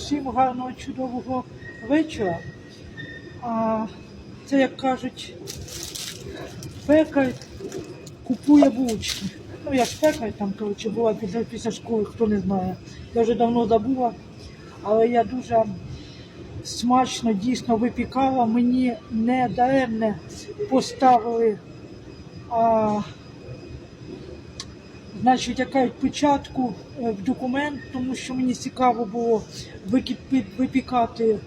всім гарного чудового вечора. А, це, як кажуть, пекар купує булочки. Ну, я ж пекар там, коротше, була після, після школи, хто не знає. Я вже давно забула, але я дуже смачно дійсно випікала. Мені не даремне поставили. А, Значить, яка печатку е, в документ, тому що мені цікаво було випікати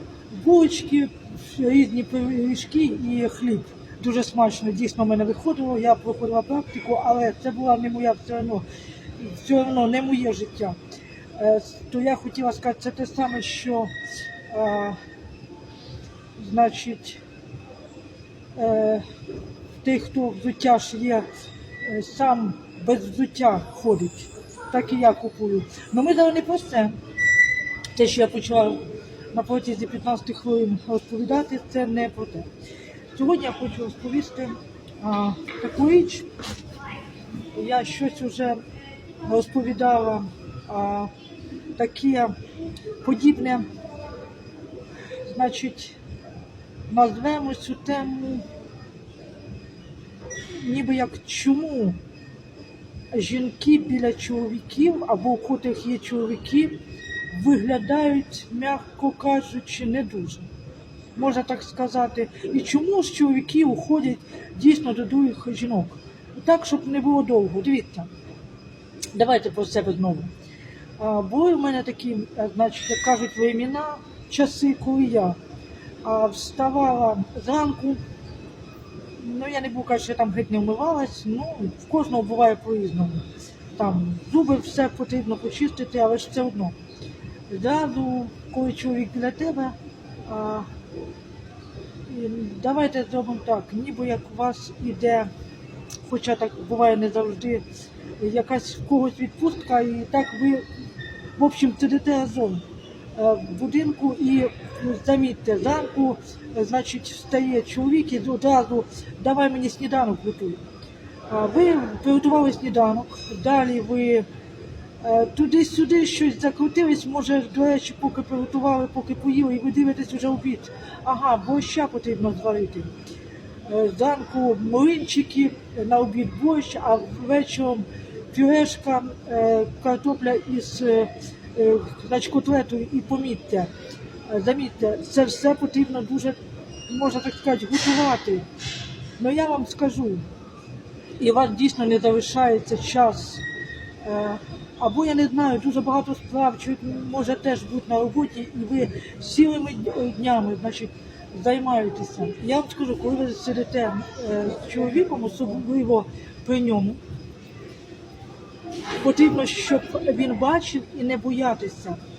булочки, різні пиріжки і хліб. Дуже смачно дійсно в мене виходило. Я проходила практику, але це була не моя все одно, все одно не моє життя. Е, То я хотіла сказати, це те саме, що е, значить, е, тих, хто взуття ж є, сам без взуття ходить, так і я купую. Ну ми зараз не про це. Те, що я почала на протязі 15 хвилин розповідати, це не про те. Сьогодні я хочу розповісти а, таку річ. Я щось вже розповідала а, таке подібне. Значить, назвемо цю тему ніби як чому жінки біля чоловіків або у котрих є чоловіки виглядають, м'яко кажучи, не дуже. Можна так сказати. І чому ж чоловіки уходять дійсно до других жінок? Так, щоб не було довго. Дивіться. Давайте про себе знову. Були в мене такі, значить, як кажуть, времена, часи, коли я вставала зранку, Ну, я не буду казати, що там геть не вмивалась. Ну, в кожного буває по-різному. Там зуби все потрібно почистити, але ж все одно. Зразу, коли чоловік біля тебе, а, і давайте зробимо так, ніби як у вас іде, хоча так буває не завжди, якась в когось відпустка, і так ви, в общем, сидите разом е, в будинку і замітьте, зранку, е, значить, встає чоловік і одразу давай мені сніданок готуй. Ви приготували сніданок, далі ви е, туди-сюди щось закрутились, може, до речі, поки приготували, поки поїли, і ви дивитесь вже обід. Ага, борща потрібно зварити. Е, Зранку млинчики, на обід борщ, а вечором пюрешка, е, картопля із е, е, значить, котлетою і помітьте. Е, Замітьте, це все потрібно дуже, можна так сказати, готувати. Ну я вам скажу, і у вас дійсно не залишається час. Е, Або я не знаю, дуже багато справ, чи може теж бути на роботі, і ви цілими днями, значить, займаєтеся. Я вам скажу, коли ви сидите е, з чоловіком, особливо при ньому, потрібно, щоб він бачив і не боятися, е,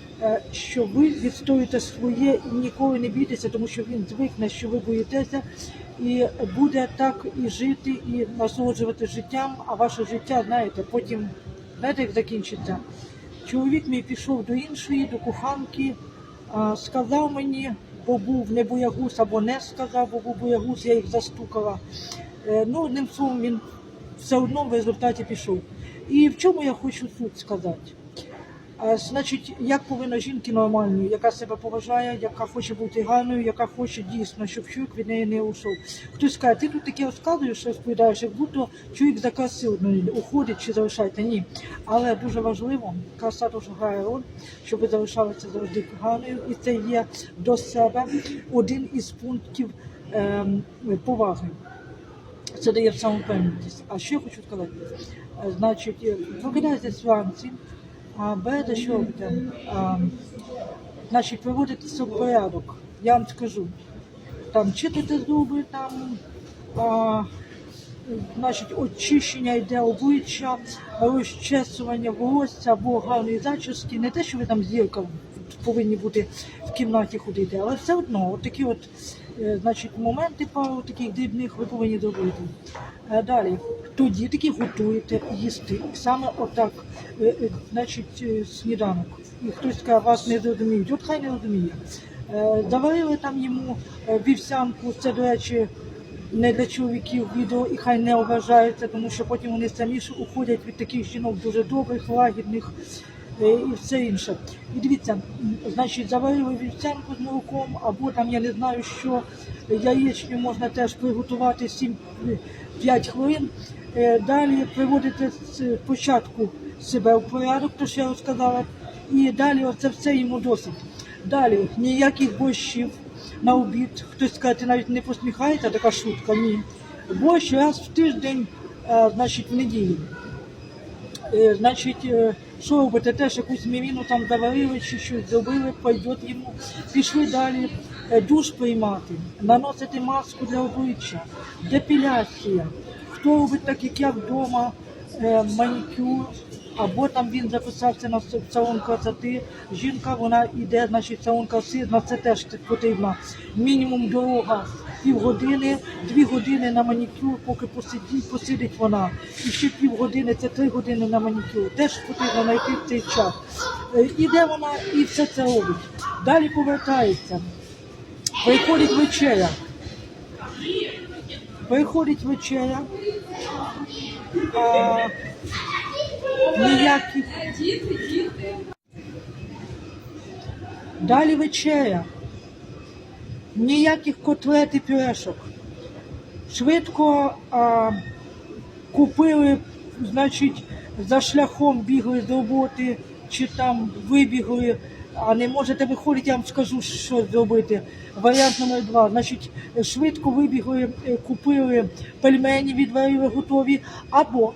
що ви відстоюєте своє і ніколи не бійтеся, тому що він звикне, що ви боїтеся, і буде так і жити, і насолоджувати життям. А ваше життя, знаєте, потім знаєте, як закінчиться. Чоловік мій пішов до іншої, до коханки, сказав мені, бо був не боягуз або не сказав, бо був боягуз, я їх застукала. Е, Ну, одним словом, він все одно в результаті пішов. І в чому я хочу суть сказати? А, Значить, як повинна жінки нормальною, яка себе поважає, яка хоче бути гарною, яка хоче дійсно, щоб чоловік від неї не ушов. Хтось каже, ти тут таке розказуєш, розповідаєш, як будто чоловік за краси уходить чи залишається. Ні. Але дуже важливо, краса дуже грає роль, щоб ви залишалися завжди гарною, і це є до себе один із пунктів ем, поваги. Це дає самопевненість. А що я хочу сказати? Е, Значить, е, прокидаєтесь а берете що робите? А, Значить, себе в порядок. Я вам скажу. Там чистите зуби, там а, значить, очищення йде обличчя, розчесування волосся або гарної зачіски. Не те, що ви там зірка повинні бути в кімнаті ходити, але все одно, от такі от, е, значить, моменти пару таких дрібних ви повинні зробити. Е, Далі, тоді таки готуєте їсти. Саме отак, е, е, значить, сніданок. І хтось каже, вас не зрозуміють. От хай не розуміє. Заварили там йому вівсянку, це, до речі, не для чоловіків відео і хай не ображаються, тому що потім вони самі уходять від таких жінок дуже добрих, лагідних. Е, і все інше. І дивіться, значить, заварили вівсянку з молоком, або там я не знаю, що яєчню можна теж приготувати 7-5 хвилин. Е, Далі приводите спочатку себе в порядок, то що я розказала, і далі оце все йому досить. Далі ніяких борщів на обід. Хтось скаже, навіть не посміхається, така шутка. Ні. Борщ раз в тиждень, е, значить, в неділю. Е, Значить, е, що робите? Теж якусь мівіну там заварили чи щось зробили, пойдет йому. Пішли далі е, душ приймати, наносити маску для обличчя, депіляція. Хто робить так, як я вдома, е, манікюр, або там він записався на салон красоти. Жінка вона йде, значить, салон краси, на це теж потрібно. Мінімум дорога півгодини, дві години на манікюр, поки посидить, посидить вона. І ще півгодини, це три години на манікюр. Теж потрібно знайти цей час. Е, Іде вона і все це робить. Далі повертається. Приходить вечеря. Приходить вечеря. А, ніяких. Далі вечеря. Ніяких котлет і пюрешок. Швидко а, купили, значить, за шляхом бігли з роботи, чи там вибігли, а не можете виходити, я вам скажу, що зробити. Варіант номер два. Значить, швидко вибігли, е, купили пельмені, відварили готові, або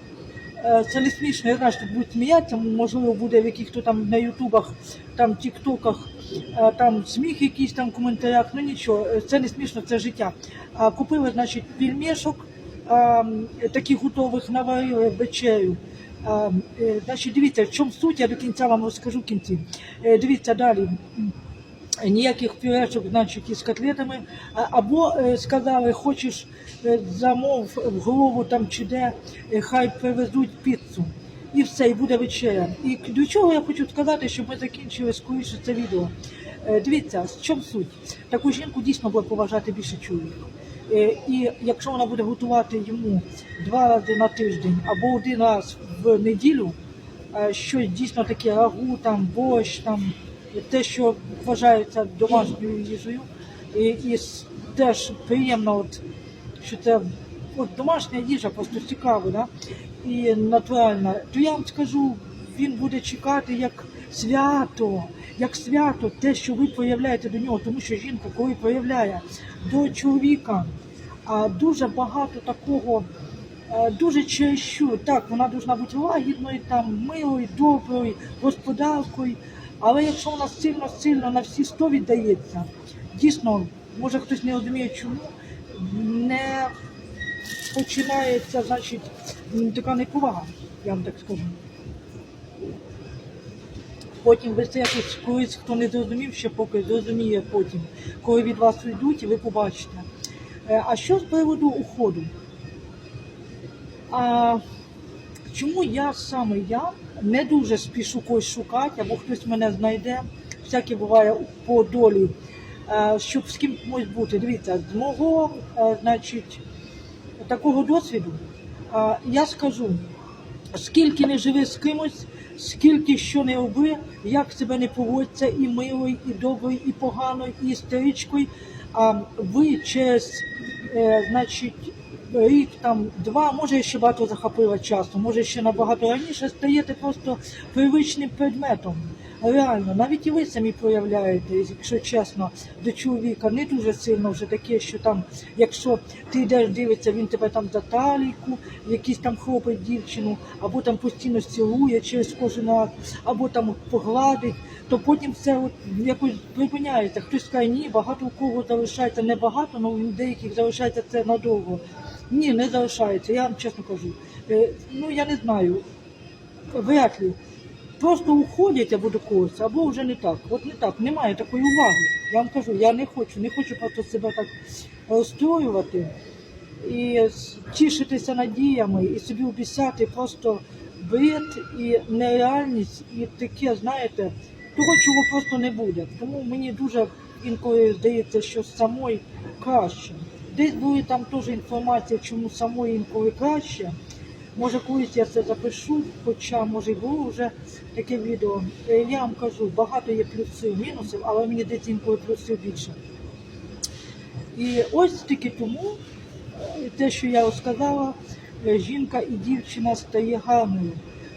Це не смішно, я знаю, що будуть сміятися, можливо, буде в яких-то там на ютубах, там тіктоках, е, там сміх якийсь там в коментарях, ну нічого, е, це не смішно, це життя. А купили, значить, пельмешок, таких готових наварили вечерю. Е, Значить, дивіться, в чому суть, я до кінця вам розкажу в кінці. Е, Дивіться далі. Ніяких пюрешок, значить, із котлетами. Або е, сказали, хочеш е, замов в голову там чи де, е, хай привезуть піцу. І все, і буде вечеря. І до чого я хочу сказати, щоб ми закінчили скоріше це відео. Дивіться, в чому суть? Таку жінку дійсно буде поважати більше чоловік. І якщо вона буде готувати йому два рази на тиждень або один раз в неділю, щось дійсно таке рагу, там борщ, там те, що вважається домашньою їжею, і, і теж приємно, от, що це от, домашня їжа, просто цікаво, да? і натуральна, то я вам скажу, він буде чекати як свято, як свято, те, що ви проявляєте до нього, тому що жінка, коли проявляє до чоловіка а, дуже багато такого. е, Дуже чересчур, так, вона повинна бути лагідною, там, милою, доброю, господаркою. Але якщо вона сильно-сильно на всі сто віддається, дійсно, може хтось не розуміє, чому не починається, значить, така неповага, я вам так скажу. Потім ви це якось колись, хто не зрозумів, ще поки зрозуміє потім, коли від вас уйдуть, і ви побачите. Е, А що з приводу уходу? А, чому я саме я не дуже спішу когось шукати, або хтось мене знайде, всяке буває по долі, е, щоб з кимось бути. Дивіться, з мого, е, значить, такого досвіду, е, я скажу, скільки не живи з кимось, скільки що не роби, як себе не поводься, і милий, і добрий, і поганий, і істеричкою, ви через, значить, рік там два, може ще багато захопила часу, може ще набагато раніше стаєте просто привичним предметом. Реально, навіть і ви самі проявляєте, якщо чесно, до чоловіка не дуже сильно вже таке, що там, якщо ти йдеш, дивиться, він тебе там за талійку, якийсь там хлопить дівчину, або там постійно цілує через кожен раз, або там погладить, то потім все от якось припиняється. Хтось скаже, ні, багато у кого залишається не багато, але у деяких залишається це надовго. Ні, не залишається, я вам чесно кажу. Е, ну я не знаю. Вряд ли. Просто уходять або до когось, або вже не так. От не так, немає такої уваги. Я вам кажу, я не хочу, не хочу просто себе так розстроювати і тішитися надіями, і собі обіцяти просто бред і нереальність, і таке, знаєте, того, чого просто не буде. Тому мені дуже інколи здається, що самої краще. Десь були там теж інформація, чому самої інколи краще. Може, колись я це запишу, хоча може й було вже таке відео. Е, Я вам кажу, багато є плюсів, мінусів, але мені інколи плюсів більше. І ось тільки тому, е, те, що я розказала, е, жінка і дівчина стає гарною,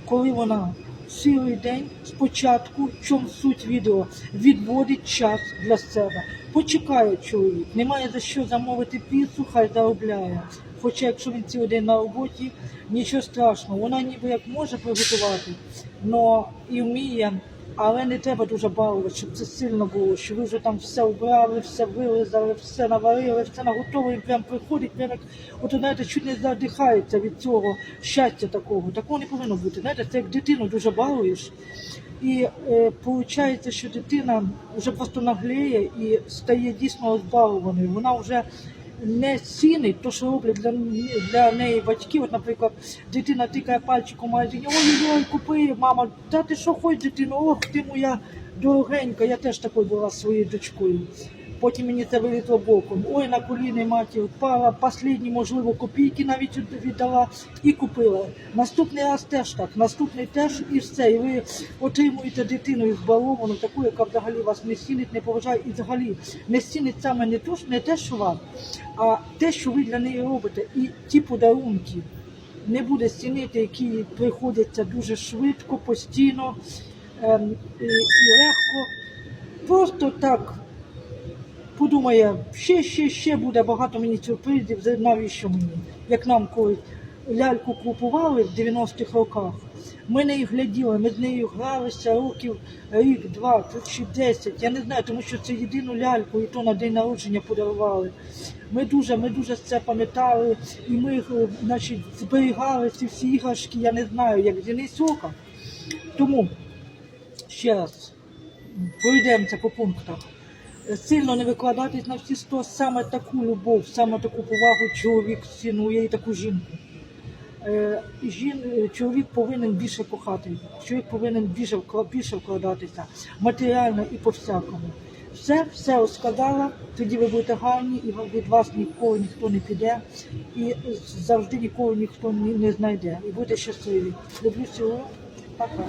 коли вона цілий день спочатку, в чому суть відео, відводить час для себе. Почекає чоловік, немає за що замовити піцу, хай заробляє. Хоча якщо він цілий день на роботі, нічого страшного, вона ніби як може приготувати, але і вміє. Але не треба дуже балувати, щоб це сильно було, що ви вже там все убрали, все вилизали, все наварили, все наготовили, прям приходить, прям як, от знаєте, чуть не задихається від цього щастя такого. Такого не повинно бути. Знаєте, це як дитину дуже балуєш. І е, виходить, що дитина вже просто нагліє і стає дійсно розбалованою. Вона вже не цінить то, що роблять для, для неї батьки. От, наприклад, дитина тикає пальчиком в магазині, ой, ой, купи, мама, та ти що хочеш, дитину, ох, ти моя дорогенька, я теж такою була своєю дочкою. Потім мені це вилізло боком. Ой, на коліни матір впала, останні, можливо, копійки навіть віддала і купила. Наступний раз теж так, наступний теж і все. І ви отримуєте дитину збаловану, таку, яка взагалі вас не цінить, не поважає і взагалі не цінить саме не то, не те, що вам, а те, що ви для неї робите. І ті подарунки не буде цінити, які приходяться дуже швидко, постійно ем, і, і легко. Просто так подумає, ще, ще, ще буде багато мені сюрпризів, навіщо мені? Як нам колись ляльку купували в 90-х роках, ми неї гляділи, ми з нею гралися років рік, два, чи десять. Я не знаю, тому що це єдину ляльку, і то на день народження подарували. Ми дуже, ми дуже це пам'ятали, і ми е, значить, зберігали ці всі іграшки, я не знаю, як зіниць ока. Тому ще раз пройдемося по пунктах. Сильно не викладатись на всі сто, саме таку любов, саме таку повагу чоловік цінує і таку жінку. Е, Жін, чоловік повинен більше кохати, чоловік повинен більше, більше вкладатися матеріально і по всякому. Все, все розказала, тоді ви будете гарні, і від вас ніколи ніхто не піде, і завжди ніколи ніхто не, знайде. І будете щасливі. Люблю цілую. Пока.